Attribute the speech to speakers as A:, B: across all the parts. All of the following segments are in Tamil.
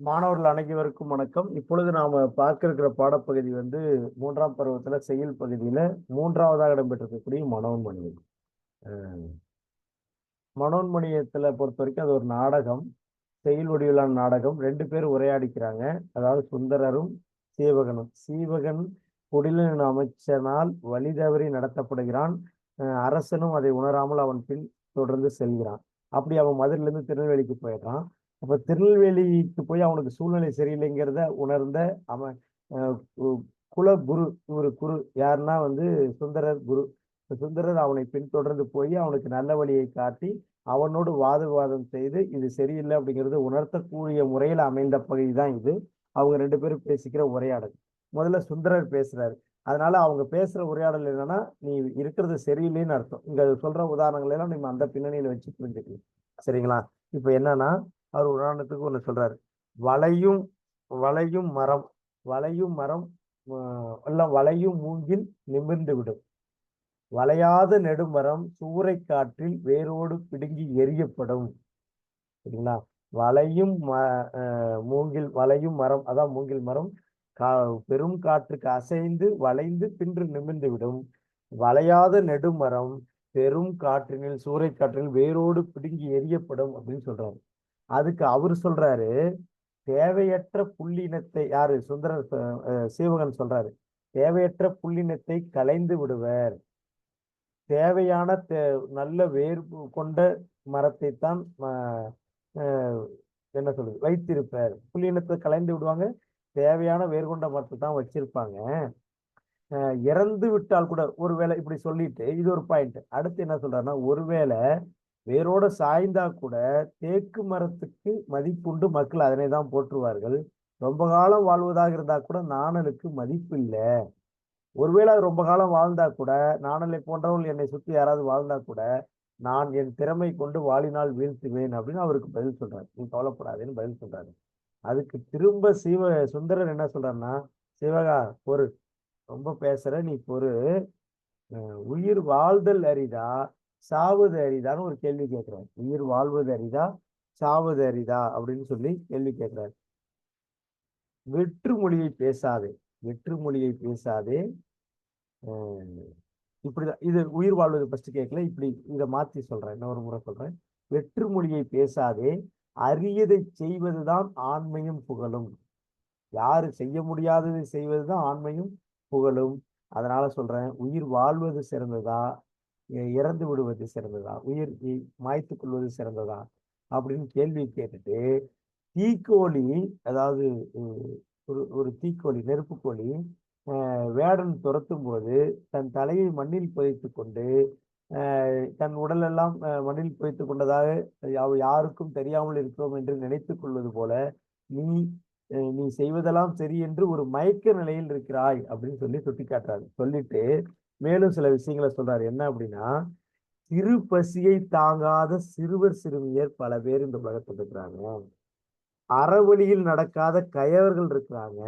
A: மாணவர்கள் அனைவருக்கும் வணக்கம். இப்பொழுது நாம பார்க்க இருக்கிற பாடப்பகுதி வந்து மூன்றாம் பருவத்துல செயல் பகுதியில மூன்றாவதாக இடம்பெற்றிருக்கக்கூடிய மனோன்மணியம் மனோன்மணியத்தில் பொறுத்த வரைக்கும் அது ஒரு நாடகம். செயல் வடிவிலான நாடகம். ரெண்டு பேர் உரையாடிக்கிறாங்க. அதாவது சுந்தரரும் சீவகனும். சீவகன் குடிலின் அமைச்சனால் வழி தவறி நடத்தப்படுகிறான். அரசனும் அதை உணராமல் அவன் பின் தொடர்ந்து செல்கிறான். அப்படி அவன் மதுரையிலிருந்து திருநெல்வேலிக்கு போயிடுறான். அப்ப திருநெல்வேலிக்கு போய் அவனுக்கு சூழ்நிலை சரியில்லைங்கிறத உணர்ந்த அவன் குல குரு இவர் குரு யாருன்னா வந்து சுந்தரர் குரு. சுந்தரர் அவனை பின்தொடர்ந்து போய் அவனுக்கு நல்ல வழியை காட்டி அவனோடு வாத விவாதம் செய்து இது சரியில்லை அப்படிங்கிறது உணர்த்தக்கூடிய முறையில் அமைந்த பகுதி தான் இது. அவங்க ரெண்டு பேரும் பேசிக்கிற உரையாடல். முதல்ல சுந்தரர் பேசுறாரு. அதனால அவங்க பேசுற உரையாடல் என்னன்னா நீ இருக்கிறது சரியில்லைன்னு அர்த்தம். இங்க சொல்ற உதாரணங்கள் எல்லாம் நம்ம அந்த பின்னணியில வச்சு புரிஞ்சுக்கலாம் சரிங்களா? இப்ப என்னன்னா அவர் உதாரணத்துக்கு ஒன்று சொல்றாரு. வளையும் வளையும் மரம் வளையும் மரம் ஆஹ் எல்லாம் வளையும் மூங்கில் நிமிர்ந்து விடும். வளையாத நெடுமரம் சூறை காற்றில் வேரோடு பிடுங்கி எரியப்படும் சரிங்களா? வளையும் ம மூங்கில் வளையும் மரம் அதான் மூங்கில் மரம் கா பெரும் காற்றுக்கு அசைந்து வளைந்து பின்று நிமிர்ந்து விடும். வளையாத நெடுமரம் பெரும் காற்றினில் சூறை காற்றில் வேரோடு பிடுங்கி எரியப்படும் அப்படின்னு சொல்றாரு. அதுக்கு அவர் சொல்றாரு தேவையற்ற புள்ளினத்தை யாரு? சுந்தர சீவகன் சொல்றாரு தேவையற்ற புள்ளினத்தை களைந்து விடுவர். தேவையான தே நல்ல வேர் கொண்ட மரத்தை தான் என்ன சொல்றது வைத்திருப்பார். புள்ளினத்தை கலைந்து விடுவாங்க தேவையான வேர் கொண்ட மரத்தை தான் வச்சிருப்பாங்க இறந்து விட்டால் கூட ஒருவேளை இப்படி சொல்லிட்டு இது ஒரு பாயிண்ட் அடுத்து என்ன சொல்றாருன்னா ஒருவேளை வேரோட சாய்ந்தா கூட தேக்கு மரத்துக்கு மதிப்புண்டு மக்கள் அதனை தான் போற்றுவார்கள். ரொம்ப காலம் வாழ்வதாக இருந்தா கூட நாணலுக்கு மதிப்பு இல்லை ஒருவேளை அது ரொம்ப காலம் வாழ்ந்தா கூட நாணலை போன்றவர்கள் என்னை சுற்றி யாராவது வாழ்ந்தா கூட நான் என் திறமை கொண்டு வாழினால் வீழ்த்துவேன் அப்படின்னு அவருக்கு பதில் சொல்றாரு. நீ கவலைப்படாதேன்னு பதில் சொல்றாரு. அதுக்கு திரும்ப சிவ சுந்தரர் என்ன சொல்றாருன்னா சிவகா பொறு. ரொம்ப பேசுற நீ பொறு. உயிர் வாழ்தல் அரிதா சாவது அரிதான்னு ஒரு கேள்வி கேட்கிறார் உயிர் வாழ்வது அரிதா? சாவது அரிதா? அப்படின்னு சொல்லி கேள்வி கேட்கிறார். வெற்று மொழியை பேசாதே. வெற்று மொழியை பேசாதே இப்படிதான். இது உயிர் வாழ்வது ஃபர்ஸ்ட் கேட்கல. இப்படி இதை மாத்தி சொல்றேன். இன்னொரு முறை சொல்றேன். வெற்று மொழியை பேசாதே. அரியதை செய்வதுதான் ஆண்மையும் புகழும். யாரு செய்ய முடியாததை செய்வதுதான் ஆண்மையும் புகழும். அதனால சொல்றேன் உயிர் வாழ்வது சிறந்ததா? இறந்து விடுவது சிறந்ததா? உயிர் இ- மாய்த்துக் கொள்வது சிறந்ததா? அப்படின்னு கேள்வி கேட்டுட்டு தீக்கோழி அதாவது ஒரு ஒரு தீக்கோழி நெருப்புக்கோழி வேடன் துரத்தும் போது தன் தலையை மண்ணில் புதைத்து கொண்டு தன் உடலெல்லாம் மண்ணில் புதைத்து கொண்டதாக யாருக்கும் தெரியாமல் இருக்கிறோம் என்று நினைத்து கொள்வது போல நீ நீ செய்வதெல்லாம் சரி என்று ஒரு மயக்க நிலையில் இருக்கிறாய் அப்படின்னு சொல்லி சுட்டி காட்டுறாரு சொல்லிட்டு மேலும் சில விஷயங்களை சொல்றாரு. என்ன அப்படின்னா சிறு பசியை தாங்காத சிறுவர் சிறுமியர் பல பேர் இந்த உலகத்தில் இருக்கிறாங்க. அறவழியில் நடக்காத கயவர்கள் இருக்கிறாங்க.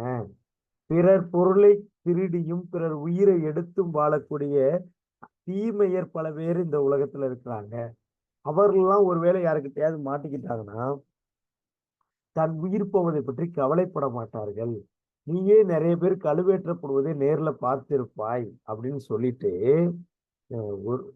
A: பிறர் பொருளை திருடியும் பிறர் உயிரை எடுத்தும் வாழக்கூடிய தீமையர் பல பேர் இந்த உலகத்துல இருக்கிறாங்க. அவர்கள்லாம் ஒருவேளை யாருக்கிட்டையாவது மாட்டிக்கிட்டாங்கன்னா தன் உயிர் போவதை பற்றி கவலைப்பட மாட்டார்கள். நீயே நிறைய பேர் கழுவேற்றப்படுவதை நேர்ல பார்த்திருப்பாய் அப்படின்னு சொல்லிட்டு ஒரு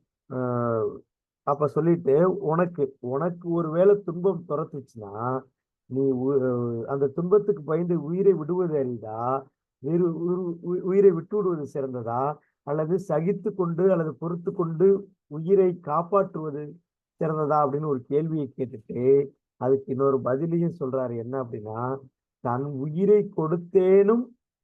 A: அப்ப சொல்லிட்டு உனக்கு உனக்கு ஒருவேளை துன்பம் துரத்துச்சுன்னா நீ உ- அந்த துன்பத்துக்கு பயந்து உயிரை விடுவது அரிதா? வேறு உயிர்- உயிரை விட்டு விடுவது சிறந்ததா? அல்லது சகித்து கொண்டு அல்லது பொறுத்து கொண்டு உயிரை காப்பாற்றுவது சிறந்ததா? அப்படின்னு ஒரு கேள்வியை கேட்டுட்டு அதுக்கு இன்னொரு பதிலையும் சொல்றாரு. என்ன அப்படின்னா தன் உயிரை கொடுத்தேனும்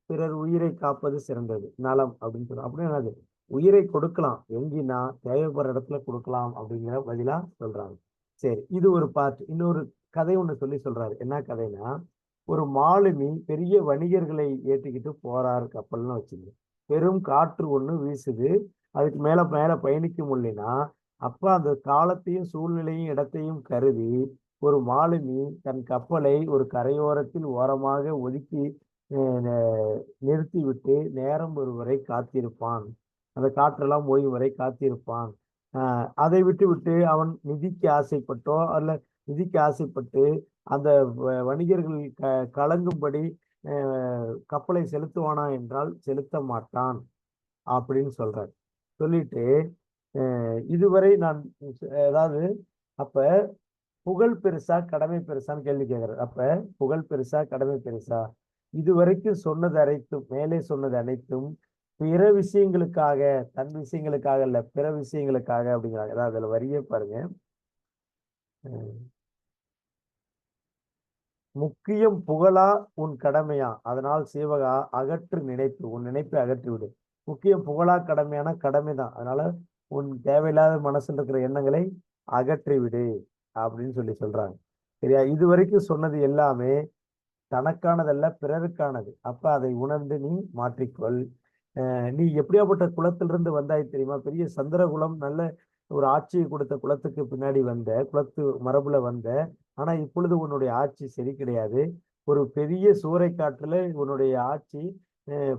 A: பிறர் உயிரை காப்பது சிறந்தது. நலம் அப்படின்னு சொல்றாரு அப்படி என்னது? உயிரை கொடுக்கலாம். எங்கினா தேவைப்படுற இடத்துல கொடுக்கலாம் அப்படிங்கிற பதிலா சொல்றாங்க. சரி இது ஒரு பார்ட் இன்னொரு கதை ஒண்ணு சொல்லி சொல்றாரு. என்ன கதைனா ஒரு மாலுமி பெரிய வணிகர்களை ஏற்றிக்கிட்டு போறாரு கப்பல்னு வச்சுங்க. பெரும் காற்று ஒண்ணு வீசுது. அதுக்கு மேல மேல பயணிக்க முடியலன்னா அப்ப அந்த காலத்தையும் சூழ்நிலையும் இடத்தையும் கருதி ஒரு மாலுமி தன் கப்பலை ஒரு கரையோரத்தில் ஓரமாக ஒதுக்கி நிறுத்திவிட்டு நேரம் ஒரு வரை காத்திருப்பான். அந்த காற்றெல்லாம் ஓய்வு வரை காத்திருப்பான். அதை விட்டு விட்டு அவன் நிதிக்கு ஆசைப்பட்டோ அல்ல நிதிக்கு ஆசைப்பட்டு அந்த வ- வணிகர்கள் க கலங்கும்படி கப்பலை செலுத்துவானா என்றால் செலுத்த மாட்டான் அப்படின்னு சொல்றார். சொல்லிட்டு இதுவரை நான் அதாவது அப்ப புகழ் பெருசா கடமை பெருசான்னு கேள்வி கேட்கிறார் அப்ப புகழ் பெருசா கடமை பெருசா? இதுவரைக்கும் சொன்னது அனைத்தும் மேலே சொன்னது அனைத்தும் பிற விஷயங்களுக்காக தன் விஷயங்களுக்காக இல்ல பிற விஷயங்களுக்காக அப்படிங்கிறாங்க. அதான் அதுல வரியே பாருங்க. முக்கியம் புகழா உன் கடமையா? அதனால் சீவகா அகற்று நினைப்பு உன் நினைப்பை அகற்றி விடு. முக்கியம் புகழா கடமையான கடமை தான் அதனால உன் தேவையில்லாத மனசுல இருக்கிற எண்ணங்களை அகற்றி விடு. அப்படின்னு சொல்லி சொல்றாங்க. சரியா? இது வரைக்கும் சொன்னது எல்லாமே தனக்கானதல்ல பிறருக்கானது. அப்ப அதை உணர்ந்து நீ மாற்றிக்கொள். நீ எப்படியாப்பட்ட குளத்திலிருந்து வந்தாய் தெரியுமா? பெரிய சந்திரகுலம் நல்ல ஒரு ஆட்சியை கொடுத்த குளத்துக்கு பின்னாடி வந்த குளத்து மரபுல வந்த. ஆனா இப்பொழுது உன்னுடைய ஆட்சி சரி கிடையாது. ஒரு பெரிய சூறைக்காற்றுல உன்னுடைய ஆட்சி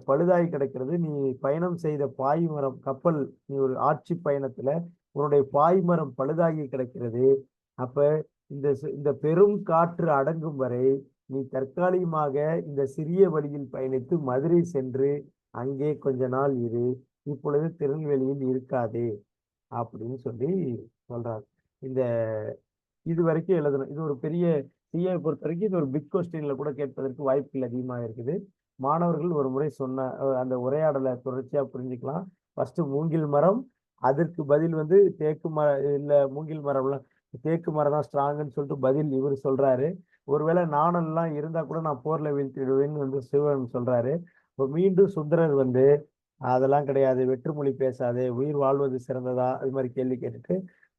A: பழுதாகி கிடக்கிறது. நீ பயணம் செய்த பாய்மரம் கப்பல் நீ ஒரு ஆட்சி பயணத்துல உன்னுடைய பாய்மரம் பழுதாகி கிடக்கிறது. அப்ப இந்த சு- இந்த பெரும் காற்று அடங்கும் வரை நீ தற்காலிகமாக இந்த சிறிய வழியில் பயணித்து மதுரை சென்று அங்கே கொஞ்ச நாள் இரு. இப்பொழுது திருநெல்வேலியில் இருக்காதே அப்படின்னு சொல்லி சொல்றாரு. இந்த இது வரைக்கும் எழுதணும். இது ஒரு பெரிய சிஏ பொறுத்த வரைக்கும் இது ஒரு பிக் கொஸ்டின்ல கூட கேட்பதற்கு வாய்ப்புகள் அதிகமாக இருக்குது. மாணவர்கள் ஒரு முறை சொன்ன அந்த உரையாடலை தொடர்ச்சியா புரிஞ்சுக்கலாம். ஃபர்ஸ்ட் மூங்கில் மரம் அதற்கு பதில் வந்து தேக்கு மர இல்ல மூங்கில் மரம்லாம் தேக்கு மரம் தான் ஸ்ட்ராங்குன்னு சொல்லிட்டு பதில் இவர் சொல்றாரு. ஒருவேளை நாணல்லாம் இருந்தா கூட நான் போர்ல வீழ்த்திடுவேன்னு வந்து சிவன் சொல்றாரு. இப்போ மீண்டும் சுந்தரர் வந்து அதெல்லாம் கிடையாது வெற்றுமொழி பேசாதே உயிர் வாழ்வது சிறந்ததா? அது மாதிரி கேள்வி கேட்டுட்டு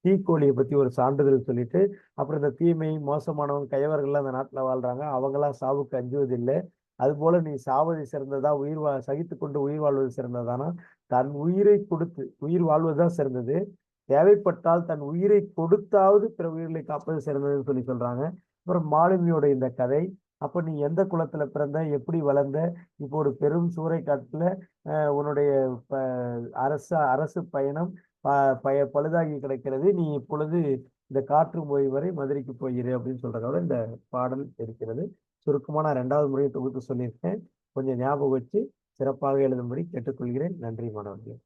A: தீக்கோழியை பத்தி ஒரு சான்றிதழ் சொல்லிட்டு அப்புறம் இந்த தீமை மோசமானவங்க கைவர்கள்லாம் அந்த நாட்டில் வாழ்றாங்க. அவங்களாம் சாவுக்கு அஞ்சுவதில்லை. அதுபோல நீ சாவது சிறந்ததா உயிர் வா சகித்து கொண்டு உயிர் வாழ்வது சிறந்ததானா? தன் உயிரை கொடுத்து உயிர் வாழ்வதுதான் சிறந்தது. தேவைப்பட்டால் தன் உயிரை கொடுத்தாவது பிற உயிர்களை காப்பது சிறந்ததுன்னு சொல்லி சொல்றாங்க. அப்புறம் மாலுமியோட இந்த கதை அப்ப நீ எந்த குளத்தில் பிறந்த எப்படி வளர்ந்த இப்போ ஒரு பெரும் சூறைக்காட்டுல உன்னுடைய ப- அரசு அரசு பயணம் ப- பய பழுதாகி கிடக்கிறது நீ இப்பொழுது இந்த காற்று மொழி வரை மதுரைக்கு போயிரு அப்படின்னு சொல்றதோட இந்த பாடல் இருக்கிறது. சுருக்கமாக நான் ரெண்டாவது முறையை தொகுத்து சொல்லியிருக்கேன். கொஞ்சம் ஞாபகம் வச்சு சிறப்பாக எழுதும்படி கேட்டுக்கொள்கிறேன். நன்றி மாணவர்களே.